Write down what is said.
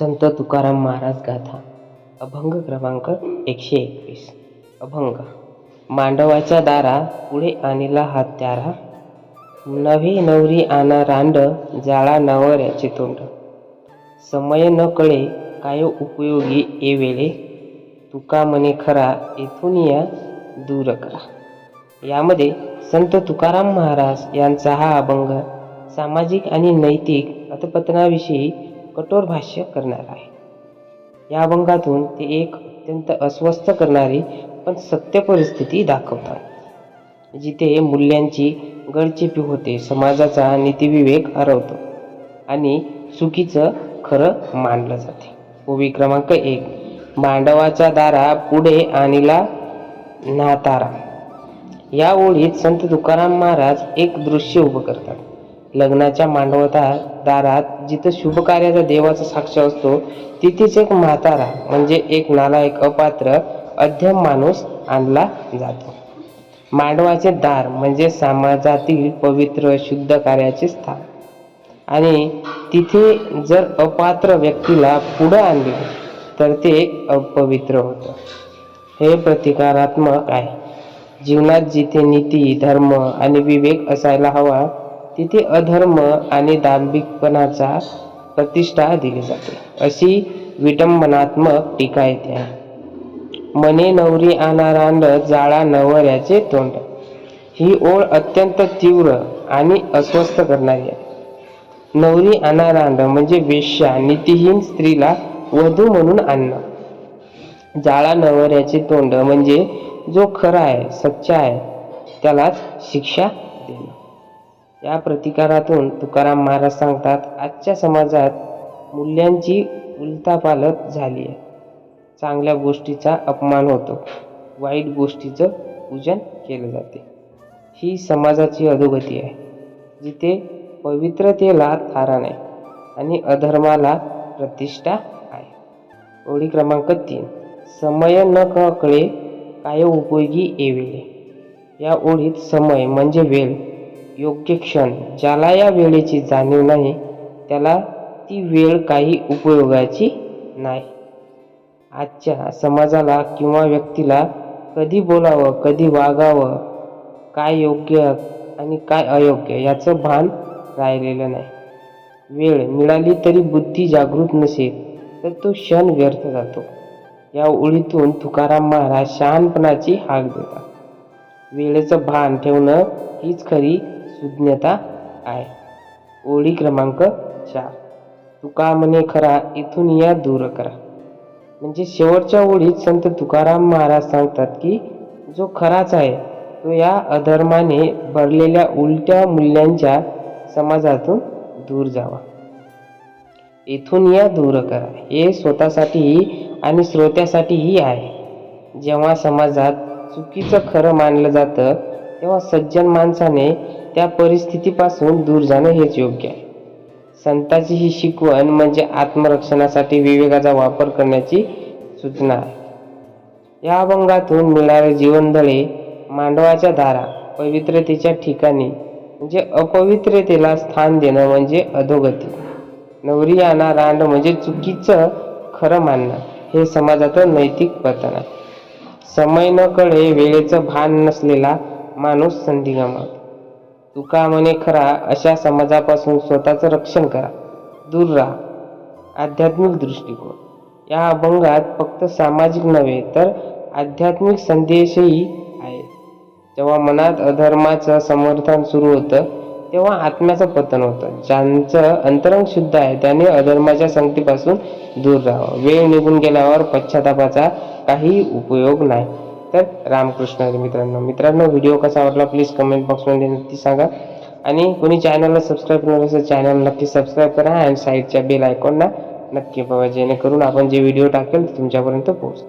संत तुकाराम महाराज गाथा अभंग क्रमांक एकशे एकवीस. अभंग. मांडवाच्या दारा पुढे आणला त्यारा. नवे नवरी आना रांड जाळा नवऱ्याचे तोंड. समय न कळे काय उपयोगी ए वेळे? तुका मने खरा येथून या दूर करा. यामध्ये संत तुकाराम महाराज यांचा हा अभंग सामाजिक आणि नैतिक अतपतनाविषयी कठोर भाष्य करणार आहे. या अभंगातून ते एक अत्यंत अस्वस्थ करणारी पण सत्य परिस्थिती दाखवतात. जिथे मूल्यांची गडचेपी होते समाजाचा नीतिविवेक हरवतो आणि चुकीचं खरं मानलं जाते. ओवी क्रमांक एक मांडवाचा दारा पुढे आणला नातारा. या ओळीत संत तुकाराम महाराज एक दृश्य उभं करतात. लग्नाच्या मांडवता दारात जिथं शुभ कार्याचा देवाचा साक्ष असतो तिथेच एक म्हातारा म्हणजे एक नालायक अपात्र अध्यम माणूस आणला जातो. मांडवाचे दार म्हणजे समाजातील पवित्र शुद्ध कार्याचे स्थान. आणि तिथे जर अपात्र व्यक्तीला पुढं आणले तर ते अपवित्र होतं. हे प्रतिकारात्मक आहे. जीवनात जिथे नीती धर्म आणि विवेक असायला हवा तिथे अधर्म आणि दांभिकपणाचा प्रतिष्ठा दिली जाते. अशी विटंबनात्मक टीका येते. आहे मने नवरी आणारांड जाळा नवऱ्याचे तोंड. ही ओळ अत्यंत तीव्र आणि अस्वस्थ करणारी आहे. नवरी अनारांड म्हणजे वेश्या नीतिहीन स्त्रीला वधू म्हणून आणणं. जाळा नवऱ्याचे तोंड म्हणजे जो खरा आहे सच्चा आहे त्यालाच शिक्षा देणं. या प्रतिकारातून तुकाराम महाराज सांगतात आजच्या समाजात मूल्यांची उलथापालत झाली आहे. चांगल्या गोष्टीचा अपमान होतो. वाईट गोष्टीचं पूजन केलं जाते. ही समाजाची अधोगती आहे जिथे पवित्रतेला थारा नाही आणि अधर्माला प्रतिष्ठा आहे. ओळी क्रमांक तीन. समय न कळे काय उपयोगी येवेले या ओळीत समय म्हणजे वेळ. योग्य क्षण ज्याला या वेळेची जाणीव नाही त्याला ती वेळ काही उपयोगाची नाही. आजच्या समाजाला किंवा व्यक्तीला कधी बोलावं कधी वागावं काय योग्य आणि काय अयोग्य याचं भान राहिलेलं नाही. वेळ मिळाली तरी बुद्धी जागृत नसेल तर तो क्षण व्यर्थ जातो. या ओळीतून तुकाराम महाराज शहाणपणाची हाक देतात. वेळेचं भान ठेवणं हीच खरी सुज्ञता आहे. ओळी क्रमांक चार. तुका म्हणे खरा इथून या दूर करा. म्हणजे शेवटच्या ओळीत संत तुकाराम महाराज सांगतात की जो खराच आहे तो या अधर्माने भरलेल्या उलट्या मूल्यांच्या समाजातून दूर जावा. इथून या दूर करा. हे स्वतःसाठीही आणि श्रोत्यासाठीही आहे. जेव्हा समाजात चुकीचं खरं मानलं जातं तेव्हा सज्जन माणसाने त्या परिस्थितीपासून दूर जाणं हेच योग्य आहे. संताची ही शिकवण म्हणजे आत्मरक्षणासाठी विवेकाचा वापर करण्याची सूचना. आहे या अभंगातून मिळणारे जीवनधळे मांडवाच्या दारा पवित्रतेच्या ठिकाणी म्हणजे अपवित्रतेला स्थान देणं म्हणजे अधोगती. नवरी आणा रांड म्हणजे चुकीचं खरं मानणं हे समाजाचं नैतिक पतन आहे. समय न कळे वेळेचं भान नसलेला माणूस संधी गमावतो तुका म्हणे खरा? अशा समाजापासून स्वतःचं रक्षण करा. दूर राहा. आध्यात्मिक दृष्टिकोन. या अभंगात फक्त सामाजिक नव्हे तर आध्यात्मिक संदेशही आहे. जेव्हा मनात अधर्माचं समर्थन सुरू होतं तेव्हा आत्म्याचं पतन होतं. ज्यांचं अंतरंग शुद्ध आहे त्याने अधर्माच्या संगतीपासून दूर राहावं. वेळ निघून गेल्यावर पश्चातापाचा काही उपयोग नाही. तर रामकृष्ण हरी मित्रांनो. मित्रांनो व्हिडिओ कसा वाटला प्लीज कमेंट बॉक्समध्ये नक्की सांगा. आणि कोणी चॅनलला सबस्क्राईब केलं असेल चॅनल नक्की सबस्क्राईब करा आणि साईडच्या बेल आयकॉनला नक्की बघा जेणेकरून आपण जे व्हिडिओ टाकेल तुमच्यापर्यंत पोहोच